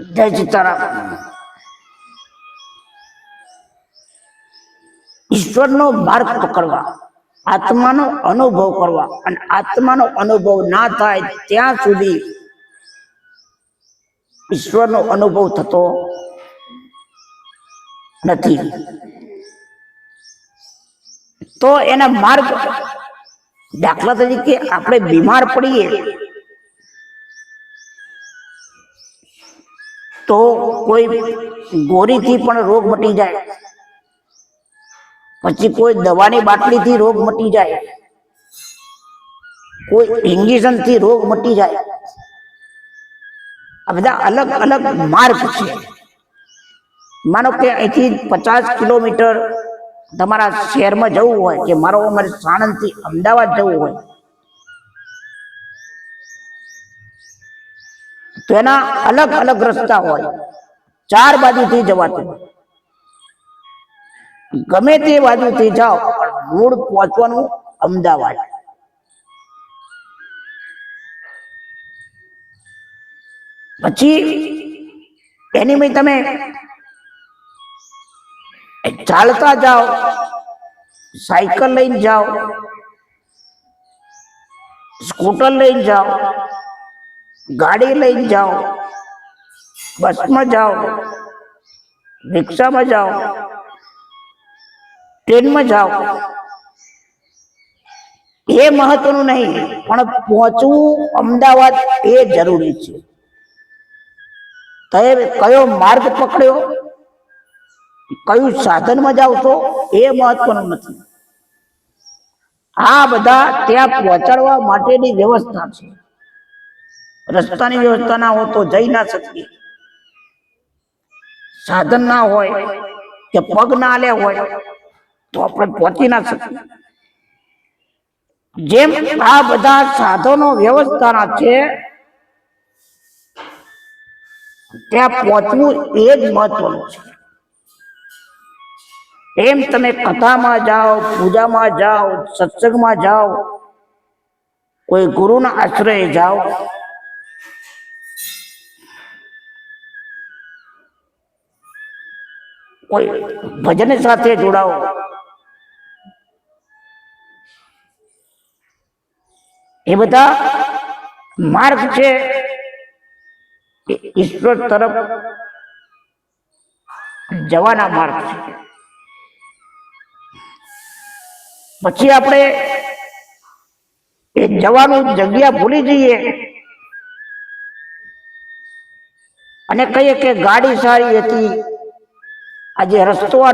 જય સીતારામ. ઈશ્વરનો માર્ગ પકડવા, આત્માનો અનુભવ કરવા અને આત્માનો અનુભવ ના થાય ત્યાં સુધી ઈશ્વરનો અનુભવ થતો નથી. તો એના માર્ગ દાખલા તરીકે આપણે બીમાર પડીએ તો કોઈ ગોરીથી પણ રોગ મટી જાય. પછી કોઈ દવાની બાટલીથી રોગ મટી જાય. કોઈ ઇન્જેક્શનથી રોગ મટી જાય. આ બધા અલગ અલગ માર્ગ છે. માનો કે અહીંથી પચાસ કિલોમીટર તમારા શહેરમાં જવું હોય કે મારો અમારે સાણંદથી અમદાવાદ જવું હોય તો એના અલગ અલગ રસ્તા હોય. ચાર બાજુથી જવાતું ગમે તે બાજુથી જાઓ, પણ મૂળ પહોંચવાનું અમદાવાદ. પછી એની મેં તમે ચાલતા જાઓ, સાયકલ લઈને જાઓ, સ્કૂટર લઈને જાઓ ગાડી લઈને જાઓ, બસમાં જાઓ, રિક્ષામાં જાઓ, ટ્રેનમાં જાઓ. એ મહત્વનું નહીં, પણ પહોંચવું અમદાવાદ એ જરૂરી છે. તમે કયો માર્ગ પકડ્યો, કયું સાધનમાં જાવ છો, એ મહત્વનું નથી. આ બધા ત્યાં પહોંચાડવા માટેની વ્યવસ્થા છે. રસ્તાની વ્યવસ્થા ના હોય તો જઈ ના શકીએ. સાધન ના હોય કે પગ ના લે હોય તો આપણે પહોંચી ના શકીએ. જેમ આ બધા સાધનો વ્યવસ્થાના છે, ત્યાં પહોંચવું એ જ મહત્વનું છે. એમ તમે કથામાં જાઓ, પૂજામાં જાઓ, સત્સંગમાં જાઓ, કોઈ ગુરુના આશ્રય જાઓ કોઈ ભજન સાથે જોડાઓ. એ બધા માર્ગ છે. ઈશ્વર તરફ જવાના માર્ગ છે. પછી આપણે એ જવાનું જગ્યા ભૂલી જઈએ. અને કહીએ કે ગાડી સારી હતી. આજે રસ્તો આ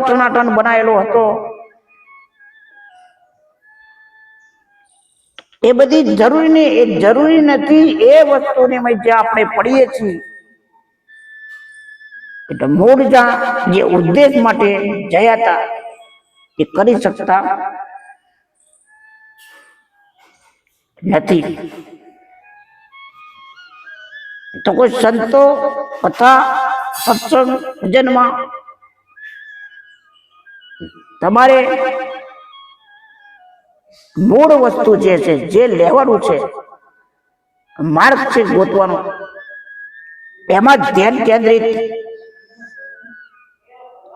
બનાવેલો હતો. એ બધી જરૂરી નહીં એ જરૂરી નથી, એ વસ્તુને જે આપણે પડીએ છીએ. એટલે મૂળ જ્યાં જે ઉદ્દેશ માટે જયા હતા, એ કરી શકતા નથી. તો કોઈ સંતો કથા સત્સંગ ભજનમાં તમારે મૂળ વસ્તુ જે છે, જે લેવાનું છે, માર્ગ છે ગોતવાનો, એમાં ધ્યાન કેન્દ્રિત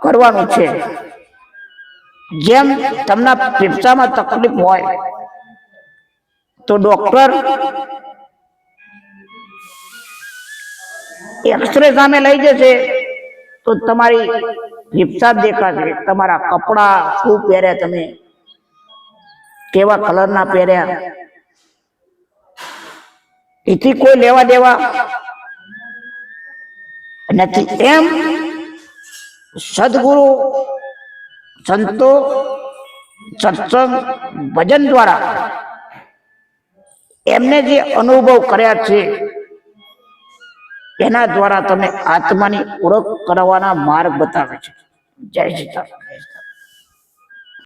કરવાનું છે. જેમ તમને ફેફસામાં તકલીફ હોય, તો ડોક્ટર એક્સરે સામે લઈ જશે. તો તમારી હિપસાબ દેખાશે. તમારા કપડા શું પહેર્યા તમે? કેવા કલરના પહેર્યા? એથી કોઈ લેવા દેવા નથી. એમ સદગુરુ, સંતો, સત્સંગ, ભજન દ્વારા એમને જે અનુભવ કર્યા છે એના દ્વારા તમે આત્માની ઓળખ કરવાના માર્ગ બતાવે છે. જય સીતારામ